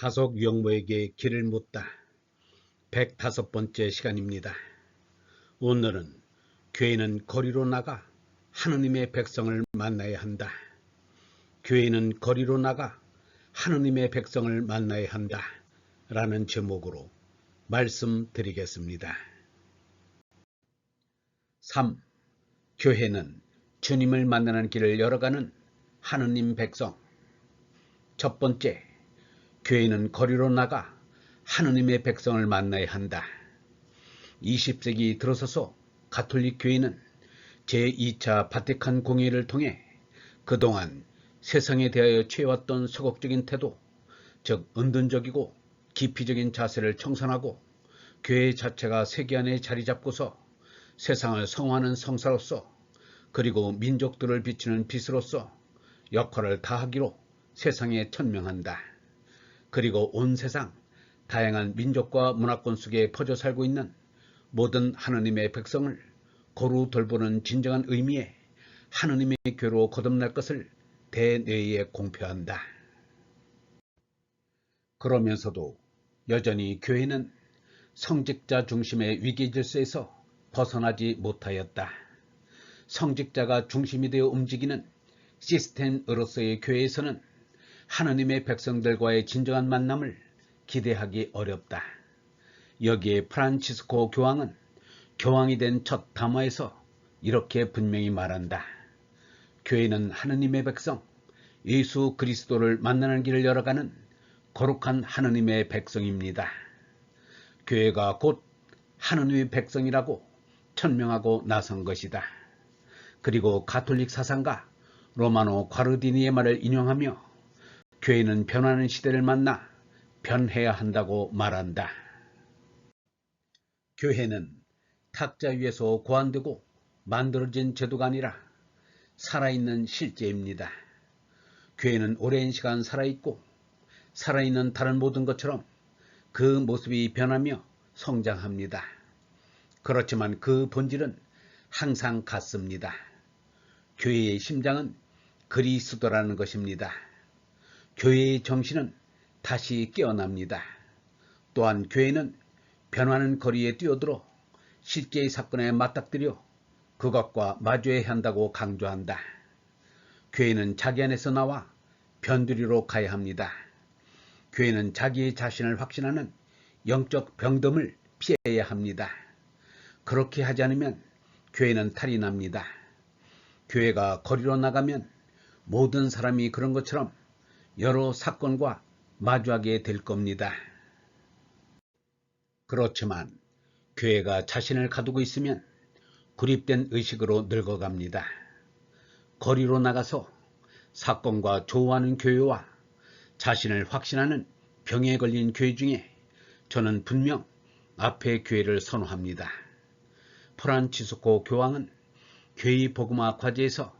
다속 영모에게 길을 묻다. 105번째 시간입니다. 오늘은 교회는 거리로 나가 하느님의 백성을 만나야 한다. 교회는 거리로 나가 하느님의 백성을 만나야 한다. 라는 제목으로 말씀드리겠습니다. 3. 교회는 주님을 만나는 길을 열어가는 하느님 백성. 첫 번째, 교회는 거리로 나가 하느님의 백성을 만나야 한다. 20세기 들어서서 가톨릭 교회는 제2차 바티칸 공회를 통해 그동안 세상에 대하여 취해왔던 소극적인 태도, 즉 은둔적이고 기피적인 자세를 청산하고 교회 자체가 세계 안에 자리 잡고서 세상을 성화하는 성사로서 그리고 민족들을 비추는 빛으로서 역할을 다하기로 세상에 천명한다. 그리고 온 세상 다양한 민족과 문화권 속에 퍼져 살고 있는 모든 하느님의 백성을 고루 돌보는 진정한 의미의 하느님의 교로 거듭날 것을 대뇌에 공표한다. 그러면서도 여전히 교회는 성직자 중심의 위기 질서에서 벗어나지 못하였다. 성직자가 중심이 되어 움직이는 시스템으로서의 교회에서는 하느님의 백성들과의 진정한 만남을 기대하기 어렵다. 여기에 프란치스코 교황은 교황이 된 첫 담화에서 이렇게 분명히 말한다. 교회는 하느님의 백성, 예수 그리스도를 만나는 길을 열어가는 거룩한 하느님의 백성입니다. 교회가 곧 하느님의 백성이라고 천명하고 나선 것이다. 그리고 가톨릭 사상가 로마노 과르디니의 말을 인용하며 교회는 변하는 시대를 만나 변해야 한다고 말한다. 교회는 탁자 위에서 고안되고 만들어진 제도가 아니라 살아있는 실제입니다. 교회는 오랜 시간 살아있고 살아있는 다른 모든 것처럼 그 모습이 변하며 성장합니다. 그렇지만 그 본질은 항상 같습니다. 교회의 심장은 그리스도라는 것입니다. 교회의 정신은 다시 깨어납니다. 또한 교회는 변화하는 거리에 뛰어들어 실제의 사건에 맞닥뜨려 그것과 마주해야 한다고 강조한다. 교회는 자기 안에서 나와 변두리로 가야 합니다. 교회는 자기 자신을 확신하는 영적 병듦을 피해야 합니다. 그렇게 하지 않으면 교회는 탈이 납니다. 교회가 거리로 나가면 모든 사람이 그런 것처럼 여러 사건과 마주하게 될 겁니다. 그렇지만 교회가 자신을 가두고 있으면 구립된 의식으로 늙어갑니다. 거리로 나가서 사건과 조우하는 교회와 자신을 확신하는 병에 걸린 교회 중에 저는 분명 앞에 교회를 선호합니다. 프란치스코 교황은 교회 복음화 과제에서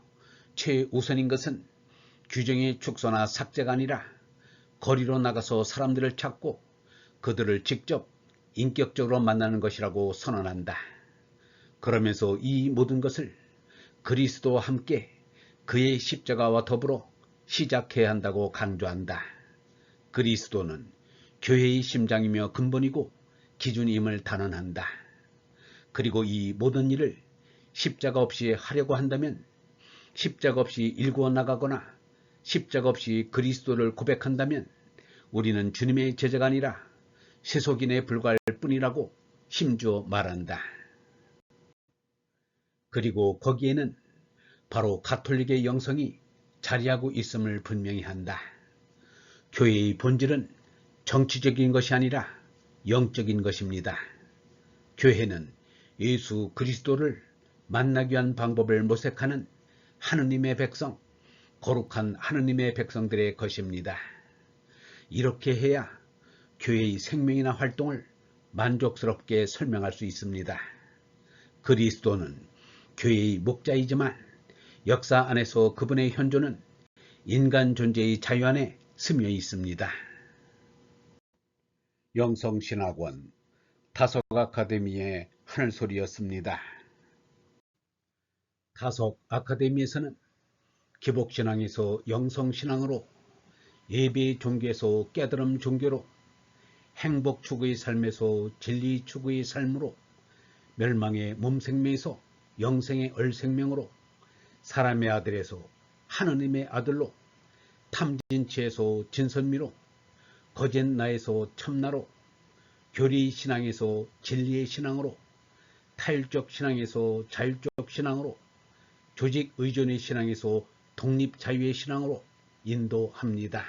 최우선인 것은 규정의 축소나 삭제가 아니라 거리로 나가서 사람들을 찾고 그들을 직접 인격적으로 만나는 것이라고 선언한다. 그러면서 이 모든 것을 그리스도와 함께 그의 십자가와 더불어 시작해야 한다고 강조한다. 그리스도는 교회의 심장이며 근본이고 기준임을 단언한다. 그리고 이 모든 일을 십자가 없이 하려고 한다면 십자가 없이 일구어 나가거나 십자가 없이 그리스도를 고백한다면 우리는 주님의 제자가 아니라 세속인에 불과할 뿐이라고 힘주어 말한다. 그리고 거기에는 바로 가톨릭의 영성이 자리하고 있음을 분명히 한다. 교회의 본질은 정치적인 것이 아니라 영적인 것입니다. 교회는 예수 그리스도를 만나기 위한 방법을 모색하는 하느님의 백성, 거룩한 하느님의 백성들의 것입니다. 이렇게 해야 교회의 생명이나 활동을 만족스럽게 설명할 수 있습니다. 그리스도는 교회의 목자이지만 역사 안에서 그분의 현존은 인간 존재의 자유 안에 스며 있습니다. 영성신학원 다속 아카데미의 하늘소리였습니다. 다속 아카데미에서는 기복신앙에서 영성신앙으로 예배 종교에서 깨달음 종교로 행복 추구의 삶에서 진리 추구의 삶으로 멸망의 몸생명에서 영생의 얼생명으로 사람의 아들에서 하느님의 아들로 탐진치에서 진선미로 거짓 나에서 참나로 교리 신앙에서 진리의 신앙으로 타율적 신앙에서 자율적 신앙으로 조직 의존의 신앙에서 독립 자유의 신앙으로 인도합니다.